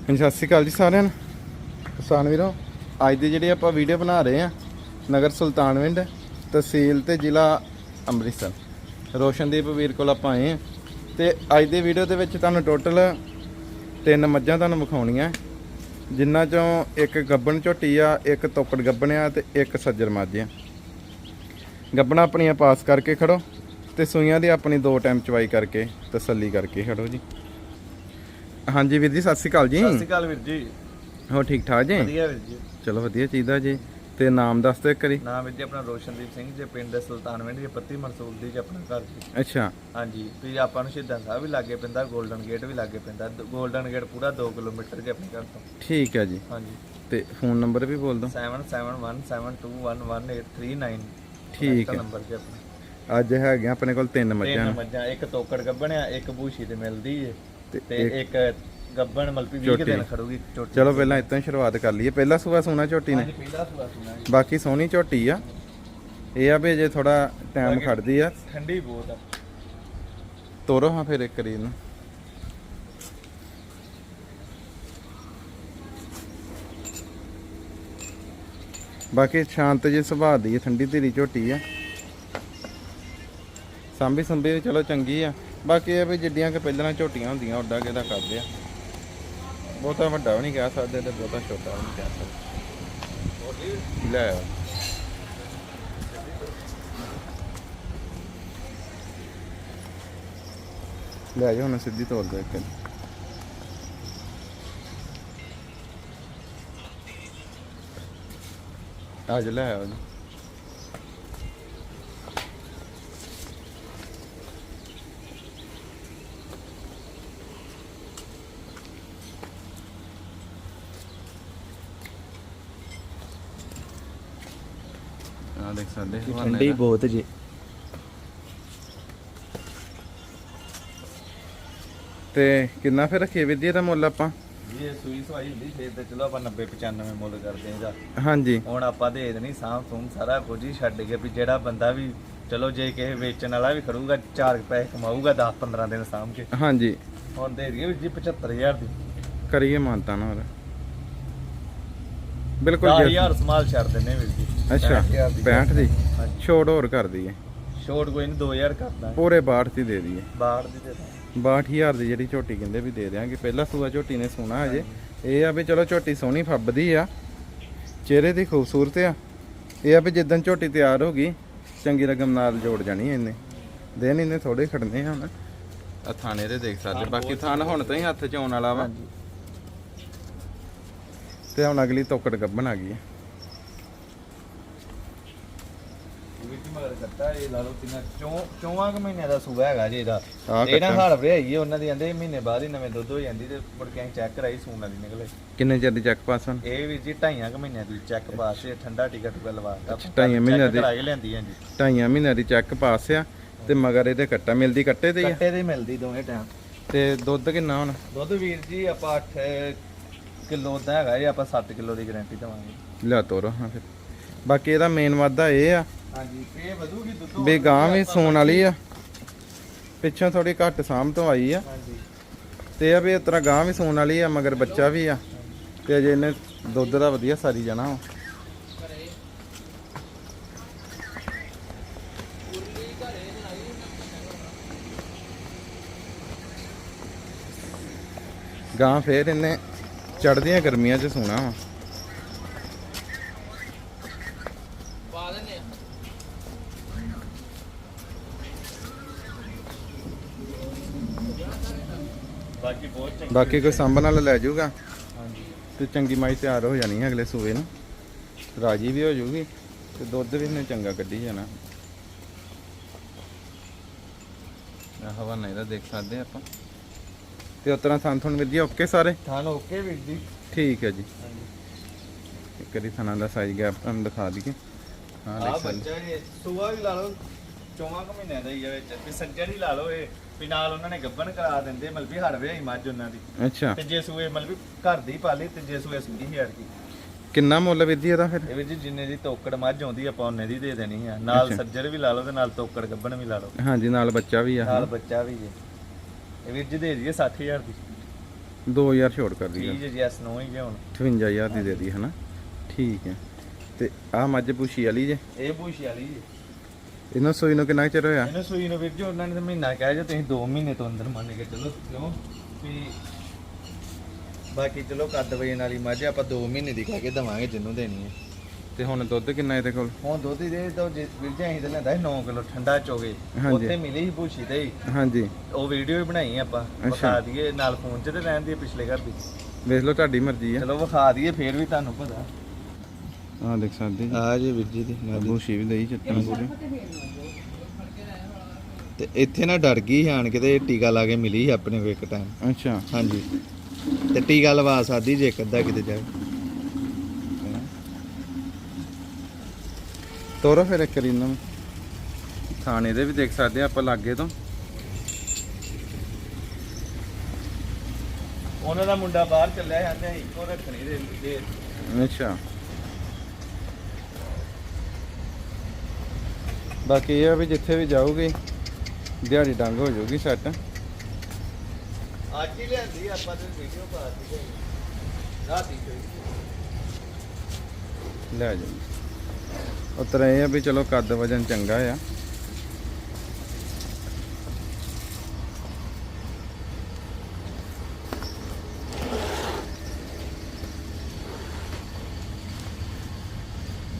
ਹਾਂਜੀ, ਸਤਿ ਸ਼੍ਰੀ ਅਕਾਲ ਜੀ ਸਾਰਿਆਂ ਨੂੰ। ਕਿਸਾਨ ਵੀਰੋ, ਅੱਜ ਦੀ ਜਿਹੜੀ ਆਪਾਂ ਵੀਡੀਓ ਬਣਾ ਰਹੇ ਆ ਨਗਰ ਸੁਲਤਾਨਵਿੰਡ ਤਹਿਸੀਲ ਤੇ ਜ਼ਿਲ੍ਹਾ ਅੰਮ੍ਰਿਤਸਰ। ਰੋਸ਼ਨਦੀਪ ਵੀਰ ਕੋਲ ਆਪਾਂ ਆਏ ਆ ਤੇ ਅੱਜ ਦੀ ਵੀਡੀਓ ਦੇ ਵਿੱਚ ਤੁਹਾਨੂੰ ਟੋਟਲ ਤਿੰਨ ਮੱਝਾਂ ਤੁਹਾਨੂੰ ਵਿਖਾਉਣੀਆਂ। ਜਿਨ੍ਹਾਂ ਚੋਂ ਇੱਕ ਗੱਬਣ ਝੋਟੀ ਆ, ਇੱਕ ਤੋਕੜ ਗੱਬਣ ਆ ਤੇ ਇੱਕ ਸੱਜਰ ਮੱਝ ਆ। ਗੱਬਣਾ ਆਪਣੀਆਂ ਪਾਸ ਕਰਕੇ ਖੜੋ ਤੇ ਸੂਈਆਂ ਦੀ ਆਪਣੀ ਦੋ ਟਾਈਮ ਚਵਾਈ ਕਰਕੇ ਤਸੱਲੀ ਕਰਕੇ ਖੜੋ ਜੀ। ਹਾਂਜੀ ਵੀਰ ਜੀ ਸਤਿ ਸ਼੍ਰੀ ਅਕਾਲ ਜੀ। ਸਤਿ ਸ਼੍ਰੀ ਅਕਾਲ ਵੀਰ ਜੀ। ਹੋ ਠੀਕ ਠਾਕ ਜੀ? ਵਧੀਆ ਵੀਰ ਜੀ। ਚਲੋ ਵਧੀਆ ਚਾਹੀਦਾ ਜੀ। ਤੇ ਨਾਮ ਦੱਸ ਦਿਓ ਇੱਕ ਵਾਰੀ। ਨਾਮ ਵੀਰ ਜੀ ਆਪਣਾ ਰੋਸ਼ਨਦੀਪ ਸਿੰਘ ਜੀ ਪਿੰਡ ਸੁਲਤਾਨਵਿੰਡ ਜੀ ਪੱਤੀ ਮਨਸੂਰ ਦੀ ਜੀ ਆਪਣਾ ਘਰ ਜੀ। ਅੱਛਾ। ਹਾਂਜੀ ਵੀ ਆਪਾਂ ਨੂੰ ਸ਼ਹੀਦਾਂ ਸਾਹਿਬ ਵੀ ਲਾਗੇ ਪੈਂਦਾ 골ਡਨ ਗੇਟ ਵੀ ਲਾਗੇ ਪੈਂਦਾ। 골ਡਨ ਗੇਟ ਪੂਰਾ 2 ਕਿਲੋਮੀਟਰ ਜੀ ਆਪਣੇ ਘਰ ਤੋਂ। ਠੀਕ ਹੈ ਜੀ। ਹਾਂਜੀ। ਤੇ ਫੋਨ ਨੰਬਰ ਵੀ ਬੋਲ ਦਿਓ। 7717211139 ਠੀਕ ਹੈ। ਨੰਬਰ ਜੀ ਆਪਣਾ। ਅੱਜ ਹੈਗੇ ਆਪਣੇ ਕੋਲ ਤਿੰਨ ਮੱਝਾਂ ਤਿੰਨ ਮੱਝਾਂ। ਇੱਕ ਤੋਕੜ ਗੱਬਣ ਆ ਇੱਕ ਬੂਸ਼ੀ ਤੇ ਮਿਲਦੀ ਏ। ਤੇ ਇੱਕ ਗੱਬਣ ਮਲਪੀ 20 ਝੋਟੀ। ਦਿਨ ਖੜੂਗੀ ਝੋਟੀ ਚਲੋ ਪਹਿਲਾਂ ਇਤੋਂ ਹੀ ਸ਼ੁਰੂਆਤ ਕਰ ਲਈਏ। ਪਹਿਲਾ ਸੂਆ ਸੋਨਾ ਝੋਟੀ ਨੇ। ਹਾਂਜੀ ਪਹਿਲਾ ਸੁਆ ਸੁਣਾ ਜੀ। ਬਾਕੀ ਸੋਹਣੀ ਝੋਟੀ ਆ। ਇਹ ਆ ਵੀ ਜੇ ਥੋੜਾ ਟਾਈਮ ਬਾਕੀ- ਖੜਦੀ ਆ। ਠੰਡੀ ਬਹੁਤ ਆ। ਤੋਰੋ ਹਾਂ ਫਿਰ ਇੱਕ ਵਾਰੀ ਇਹਨੂੰ। ਬਾਕੀ ਸ਼ਾਂਤ ਜੇ ਸੁਭਾਅ ਦੀ ਠੰਡੀ ਧੀਰੀ ਝੋਟੀ ਆ। ਸਾਂਭੀ ਸੰਭੀ ਚਲੋ ਚੰਗੀ ਆ। ਬਾਕੀ ਇਹ ਵੀ ਜਿੱਡੀਆਂ ਕਿ ਪਹਿਲਾਂ ਝੋਟੀਆਂ ਹੁੰਦੀਆਂ ਓਡਾ ਕਿਹਦਾ ਕਰਦੇ ਆ। ਬਹੁਤਾ ਵੱਡਾ ਵੀ ਨਹੀਂ ਕਹਿ ਸਕਦੇ ਤੇ ਬਹੁਤਾ ਛੋਟਾ ਵੀ ਨਹੀਂ ਕਹਿ ਸਕਦੇ। ਲੈ ਲੈ ਜਾਓ ਹੁਣ ਸਿੱਧੀ ਤੋਰ ਦੋ ਇੱਕ ਅੱਜ ਲੈ ਆਓ ਆ ਦੇਖ ਸਕਦੇ ਹੋ ਠੰਡੀ ਬਹੁਤ ਜੀ। ਤੇ ਕਿੰਨਾ ਫਿਰ ਰੱਖੀਏ ਵੀਰ ਜੀ ਇਹਦਾ ਮੁੱਲ ਆਪਾਂ? ਇਹ ਸੂਈ ਸਵਾਈ ਹੁੰਦੀ ਫੇਰ ਤੇ ਚਲੋ ਆਪਾਂ 90 95 ਮੁੱਲ ਕਰਦੇ ਹਾਂ ਇਹਦਾ। ਹਾਂਜੀ। ਹੁਣ ਆਪਾਂ ਦੇ ਦੇਣੀ ਸਾਂਭ ਸੂਮ ਸਾਰਾ ਕੁਝ ਹੀ ਛੱਡ ਕੇ ਵੀ ਜਿਹੜਾ ਬੰਦਾ ਵੀ ਚਲੋ ਜੇ ਕਿਸੇ ਵੇਚਣ ਵਾਲਾ ਵੀ ਖੜੂਗਾ 4 ਪੈਸੇ ਕਮਾਊਗਾ 10 15 ਦਿਨ ਸਾਂਭ ਕੇ। ਹਾਂਜੀ। ਹੁਣ ਦੇ ਦਈਏ ਵੀ ਜੀ 75000 ਦੀ। ਕਰੀਏ ਮਾਨਤਾ ਨਾ ਹੋਰ। ਬਿਲਕੁਲ ਜੀ 10000 ਸਮਾਲ ਛੱਡ ਦਿੰਨੇ ਵੀਰ ਜੀ। ਅੱਛਾ 65,000 ਦੀ 65 ਦੀ। ਛੋੜ ਹੋਰ ਕਰ ਦਈਏ। ਛੋਟ ਕੋਈ ਨਹੀਂ 2000 ਕਰਦਾ ਪੂਰੇ 62 ਦੀ ਦੇ ਦਈਏ। ਬਾਹਰ ਦੀ ਦੇ ਦਾਂ 62000 ਦੀ ਜਿਹੜੀ ਝੋਟੀ ਕਹਿੰਦੇ ਵੀ ਦੇ ਦਿਆਂਗੇ। ਪਹਿਲਾ ਸੂਆ ਝੋਟੀ ਨੇ ਸੋਨਾ ਅਜੇ ਇਹ ਆ ਵੀ ਚਲੋ ਝੋਟੀ ਸੋਹਣੀ ਫੱਬਦੀ ਆ। ਚਿਹਰੇ ਦੀ ਖੂਬਸੂਰਤ ਆ। ਇਹ ਆ ਵੀ ਜਿੱਦਣ ਝੋਟੀ ਤਿਆਰ ਹੋ ਗਈ ਚੰਗੀ ਰਕਮ ਨਾਲ ਜੋੜ ਜਾਣੀ ਇਹਨੇ। ਦਿਨ ਇਹਨੇ ਥੋੜੇ ਖੜਨੇ ਆ ਹੁਣ। ਆ ਥਾਣੇ ਦੇ ਦੇਖ ਸਕਦੇ ਬਾਕੀ ਥਾਣ ਹੁਣ ਤਾਂ ਹੀ ਹੱਥ ਚ ਆਉਣ ਵਾਲਾ ਵਾ। ਹਾਂਜੀ। ਤੇ ਹੁਣ ਅਗਲੀ ਤੋਕੜ ਗੱਬਣ ਆ ਗਈ ਹੈ। ਮਗਰ ਕਰਤਾ ਇਹ ਲਾ ਲਓ ਕਿੰਨਾ ਚੌਂ ਚੌਵਾਂ ਕੁ ਮਹੀਨਿਆਂ ਦਾ ਸੂਆ ਹੈਗਾ ਜੀ ਇਹਦਾ। ਆਹ ਇਹ ਨਾ ਕੱਟਾ। ਹਾਲ ਵਰੇ ਹੈਗੀ ਆ, ਉਹਨਾਂ ਦੀ ਕਹਿੰਦੇ ਮਹੀਨੇ ਬਾਅਦ ਹੀ ਨਵੇਂ ਦੁੱਧ ਹੋ ਜਾਂਦੀ ਤੇ ਮੁੜ ਕੇ ਚੈੱਕ ਕਰਾਈ ਸੂਣ ਵਾਲੀ ਨਿਕਲੇ। ਕਿੰਨੇ ਚਿਰ ਦੀ ਚੈੱਕ ਪਾਸ ਹੁਣ? ਇਹ ਵੀ ਜੀ ਢਾਈਆਂ ਕੁ ਮਹੀਨਿਆਂ ਦੀ ਚੈੱਕ ਪਾਸ ਹੈ ਠੰਡਾ ਟਿਕਟ ਟੁਕਾ ਲਵਾਤਾ। ਅੱਛਾ, ਢਾਈਆਂ ਮਹੀਨਿਆਂ ਦੀ। ਕਰਾ ਕੇ ਲਿਆਂਦੀ ਹਾਂ ਜੀ। ਢਾਈਆਂ ਮਹੀਨਿਆਂ ਦੀ ਚੈੱਕ ਪਾਸ ਆ ਤੇ ਮਗਰ ਇਹਦੇ ਕੱਟਾ ਮਿਲਦੀ ਕੱਟੇ ਤੇ ਹੀ ਆ? ਕੱਟੇ ਦੀ ਮਿਲਦੀ ਦੋਵੇਂ ਟਾਈਮ ਤੇ ਦੁੱਧ ਕਿੰਨਾ ਹੁਣ? ਦੁੱਧ ਵੀਰ ਜੀ ਆਪਾਂ 8 ਕਿਲੋ ਦਾ ਹੈਗਾ ਜੀ ਆਪਾਂ 7 ਕਿਲੋ ਦੀ ਗਾਰੰਟੀ ਦਵਾਂਗੇ। ਲਿਆ ਤੋਰੋ ਹਾਂ ਫਿਰ। ਬਾਕੀ ਇਹਦਾ ਮੇਨ ਵਾਦਾ ਇਹ ਆ ਹਾਂਜੀ ਇਹ ਵਧੂਗੀ ਦੁੱਧ ਵੀ ਗਾਂ ਵੀ ਸੂਣ ਵਾਲੀ ਆ। ਪਿੱਛੋਂ ਥੋੜੀ ਘੱਟ ਸਾਂਭ ਤੋਂ ਆਈ ਆ। ਹਾਂਜੀ। ਤੇ ਇਹ ਵੀ ਇਸ ਤਰ੍ਹਾਂ ਗਾਂ ਵੀ ਸੂਣ ਵਾਲੀ ਆ ਮਗਰ ਬੱਚਾ ਵੀ ਆ। ਤੇ ਅਜੇ ਇਹਨੇ ਦੁੱਧ ਦਾ ਵਧੀਆ ਸਾਰੀ ਜਾਣਾ ਵਾ। ਗਾਂ ਫੇਰ ਇਹਨੇ ਚੜਦੀਆਂ ਗਰਮੀਆਂ 'ਚ ਸੂਣਾ ਵਾ। ਬਾਕੀ ਬਹੁਤ ਚੰਗੀ ਬਾਕੀ ਕੋਈ ਸੰਭ ਨਾਲ ਲੈ ਜਾਊਗਾ। ਹਾਂਜੀ। ਤੇ ਚੰਗੀ ਮਾਈ ਤਿਆਰ ਹੋ ਜਾਣੀ ਹੈ ਅਗਲੇ ਸੂਏ ਨੂੰ। ਰਾਜੀ ਵੀ ਹੋ ਜਾਊਗੀ ਤੇ ਦੁੱਧ ਵੀ ਇਹਨੇ ਚੰਗਾ ਕੱਢੀ ਜਾਣਾ। ਆਹ ਹਵਾ ਨਹੀਂ ਦਾ ਦੇਖ ਸਕਦੇ ਆਪਾਂ। ਤੇ ਉਤਰਾ ਥਾਂ ਥੁਣ ਵੀਰ ਜੀ ਓਕੇ ਸਾਰੇ? ਥਾਨ ਓਕੇ ਵੀਰ ਜੀ। ਠੀਕ ਹੈ ਜੀ। ਇੱਕ ਵਾਰੀ ਥਾਣਾ ਦਾ ਸਾਈਜ਼ ਗੈਪ ਤੁਹਾਨੂੰ ਦਿਖਾ ਦਈਏ। ਹਾਂ ਆ ਬੱਚਾ ਇਹ ਸੂਆ ਵੀ ਲਾ ਲਓ ਚੌਵਾਂ ਕੁ ਮਹੀਨਿਆਂ ਦਾ ਹੀ ਆ ਵਿੱਚ। ਵੀ ਸੱਜਣ ਹੀ ਲਾ ਲਓ ਇਹ ਵੀ ਨਾਲ ਉਹਨਾਂ ਨੇ ਗੱਬਨ ਕਰਾ ਦਿੰਦੇ ਮਤਲਬ ਵੀ ਹੜਵੇ ਹੀ ਮੱਝ ਉਹਨਾਂ ਦੀ। ਅੱਛਾ। ਤੇ ਜੇ ਸੂਏ ਮਤਲਬ ਵੀ ਘਰ ਦੀ ਪਾਲੀ ਤੇ ਜੇ ਸੂਏ ਸੁਣੀ ਹਜ਼ਾਰ ਦੀ ਕਿੰਨਾ ਮੁੱਲ ਵੀਰ ਜੀ ਇਹਦਾ ਫਿਰ? ਇਹ ਵੀ ਜੀ ਜਿੰਨੇ ਦੀ ਤੋਕੜ ਮੱਝ ਆਉਂਦੀ ਆਪਾਂ ਉਹਨੇ ਦੀ ਦੇ ਦੇਣੀ ਆ। ਨਾਲ। ਸੱਜਰ ਵੀ ਲਾ ਲਓ ਤੇ ਨਾਲ ਤੋਕੜ ਗੱਬਣ ਵੀ ਲਾ ਲਓ। ਹਾਂਜੀ ਨਾਲ ਬੱਚਾ ਵੀ ਆ। ਨਾਲ ਬੱਚਾ ਵੀ ਜੇ। ਇਹ ਵੀਰ ਜੀ ਦੇ ਦਈਏ 60000 ਦੀ। 2000 ਛੋੜ ਕਰ ਦੀ ਠੀਕ ਜੀ ਜੈਸ ਨੋ ਹੀ ਜੇ ਹੁਣ। 58000 ਦੀ ਦੇ ਦੀ ਹਨਾ? ਠੀਕ ਹੈ। ਤੇ ਆ ਮੱਝ ਪੁਸ਼ੀ ਵਾਲੀ ਜੇ। ਇਹ ਪੂਛੀ ਵਾਲੀ ਜੀ। ਇਹਨਾਂ ਸੂਈ ਨੂੰ ਕਿੰਨਾ ਚਿਰ ਹੋਇਆ? ਇਹਨੂੰ ਸੂਈ ਨੂੰ ਵੀਰ ਜੀ ਉਹਨਾਂ ਨੇ ਮਹੀਨਾ ਕਹਿ ਜੇ ਤੁਸੀਂ 2 ਮਹੀਨੇ ਤੋਂ ਅੰਦਰ ਮੰਨ ਕੇ ਚੱਲੋ ਕਿਉਂ? ਵੀ ਬਾਕੀ ਚਲੋ ਕੱਦ ਵਜਨ ਵਾਲੀ ਮੱਝ ਆਪਾਂ 2 ਮਹੀਨੇ ਦੀ ਕਹਿ ਕੇ ਦਵਾਂਗੇ ਜਿੰਨੂੰ ਦੇਣੀ ਹੈ। ਤੇ ਹੁਣ ਦੁੱਧ ਕਿੰਨਾ ਇਹਦੇ ਕੋਲ? ਹੁਣ ਦੁੱਧ ਦੇ ਤਾਂ ਵੀਰ ਜੀ ਅਸੀਂ ਤਾਂ ਲੈਂਦਾ 9 ਕਿਲੋ ਠੰਡਾ ਚੋਗੇ। ਹਾਂਜੀ। ਉੱਥੇ ਮਿਲੀ ਸੀ ਭੂਸ਼ੀ ਤੇ ਹੀ। ਹਾਂਜੀ। ਉਹ ਵੀਡੀਓ ਵੀ ਬਣਾਈ ਆਪਾਂ। ਵਿਖਾ ਦਈਏ ਨਾਲ ਫੋਨ 'ਚ ਤੇ ਰਹਿਣ ਦੀ ਪਿਛਲੇ ਘਰ ਦੀ। ਵੇਖ ਲਓ ਤੁਹਾਡੀ ਮਰਜ਼ੀ ਆ। ਚਲੋ ਵਿਖਾ ਦਈਏ ਫੇਰ ਵੀ ਤੁਹਾਨੂੰ ਪਤਾ। ਆ ਦੇਖ ਸਕਦੇ ਜੀ। ਆ ਜੀ ਵੀਰ ਜੀ ਦੀ ਪੁਸ਼ੀ ਵੀ ਦਈ ਚੱਟਣ ਪੂਰੀ। ਤੇ ਇੱਥੇ ਨਾ ਡਰ ਗਈ ਸੀ ਆਣ ਕੇ ਤੇ ਟੀਕਾ ਲਾ ਕੇ ਮਿਲੀ ਸੀ ਆਪਣੇ ਕੋਲ ਇੱਕ ਟਾਈਮ ਅੱਛਾ। ਹਾਂਜੀ। ਤੇ ਟੀਕਾ ਲਵਾ ਸਕਦੀ ਜੇ ਇੱਕ ਅੱਧਾ ਕਿਤੇ ਜਾਏ। ਤੋਰੋ ਫਿਰ ਇੱਕ ਵਾਰੀ ਇਹਨਾਂ ਨੂੰ। ਥਾਣੇ ਦੇ ਵੀ ਦੇਖ ਸਕਦੇ ਆ ਆਪਾਂ ਲਾਗੇ ਤੋਂ। ਉਹਨਾਂ ਦਾ ਮੁੰਡਾ ਬਾਹਰ ਚੱਲਿਆ ਜਾਂਦੇ ਇੱਕੋ ਰੱਖਣੀ ਦੇ ਦੇ। ਅੱਛਾ। ਬਾਕੀ ਇਹ ਆ ਵੀ ਜਿੱਥੇ ਵੀ ਜਾਓਗੇ ਦਿਹਾੜੀ ਡੰਗ ਹੋ ਜਾਊਗੀ ਸੈੱਟ। ਅੱਜ ਹੀ ਲਿਆਂਦੀ ਆਪਾਂ ਤੇ ਵੀਡੀਓ ਪਾ ਦਿੱਤੀ ਰਾਤੀ ਲੈ ਜਾਓ ਉਤਰ ਇਹ ਆ ਵੀ ਚਲੋ ਕੱਦ ਵਜਨ ਚੰਗਾ ਆ।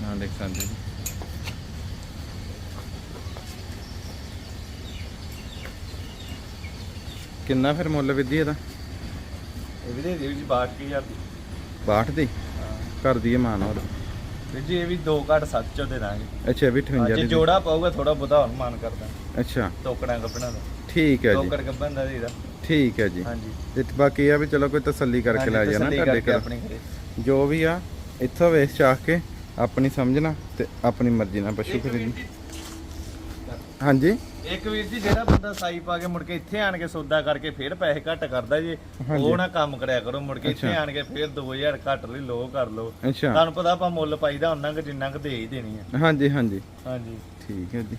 ਨਾ ਦੇਖ ਸਕਦੇ ਜੀ। ਕਿੰਨਾ ਫਿਰ ਮੁੱਲ ਵਿਧੀ ਇਹਦਾ? ਇਹ ਵੀ ਦੇ ਦਿਓ ਜੀ 62000 ਦੀ। 62 ਦੀ? ਹਾਂ। ਕਰ ਦਈਏ ਮਾਨ ਹੋਰ ਵੀਰ ਜੀ ਇਹ ਵੀ 2 ਘੱਟ 7 ਚੋਂ ਦੇ ਦਾਂਗੇ। ਅੱਛਾ ਵੀ 58 ਜੇ ਦੀ ਜੋੜਾ ਪਾਊਗਾ ਥੋੜਾ ਬਹੁਤਾ ਹੋਰ ਮਾਨ ਕਰਦਾ। ਅੱਛਾ। ਟੋਕੜਾਂ ਗੱਪਣਾ ਦਾ। ਠੀਕ ਹੈ ਜੀ। ਟੋਕੜ ਗੱਪਣ ਦਾ ਦੀਦਾ ਠੀਕ ਹੈ ਜੀ। ਹਾਂਜੀ। ਤੇ ਬਾਕੀ ਇਹ ਆ ਵੀ ਚਲੋ ਕੋਈ ਤਸੱਲੀ ਕਰਕੇ ਹਾਂਜੀ, ਲੈ ਜਾਣਾ ਤਸੱਲੀ ਤੁਹਾਡੇ ਕਰਕੇ ਘਰ। ਆਪਣੇ ਘਰੇ। ਜੋ ਵੀ ਆ ਇੱਥੋਂ ਵੇਖ ਚਾਖ ਕੇ ਆਪਣੀ ਸਮਝਣਾ ਤੇ ਆਪਣੀ ਮਰਜ਼ੀ ਨਾਲ ਪਸ਼ੂ ਇੱਕ ਵੀਰ ਖਰੀਦੀ। ਜੀ- ਹਾਂਜੀ। ਇੱਕ ਵੀਰ ਜੀ ਜਿਹੜਾ ਬੰਦਾ ਸਾਈ ਪਾ ਕੇ ਮੁੜ ਕੇ ਇੱਥੇ ਆਣ ਕੇ ਸੌਦਾ ਕਰਕੇ ਫੇਰ ਪੈਸੇ ਘੱਟ ਕਰਦਾ ਜੀ। ਉਹ ਨਾ ਕੰਮ ਕਰਿਆ ਕਰੋ ਮੁੜ ਕੇ ਇੱਥੇ। ਆਣ ਕੇ ਫੇਰ 2000 ਘੱਟ ਲਈ ਲੋ ਕਰ ਅੱਛਾ। ਤੁਹਾਨੂੰ ਪਤਾ ਆਪਾਂ ਮੁੱਲ ਪਾਈਦਾ ਉਹਨਾਂ ਕੁ ਜਿੰਨਾ ਕੁ ਦੇ ਹੀ ਦੇਣੀ ਹੈ ਹਾਂਜੀ ਹਾਂਜੀ। ਹਾਂਜੀ। ਠੀਕ ਹੈ ਜੀ।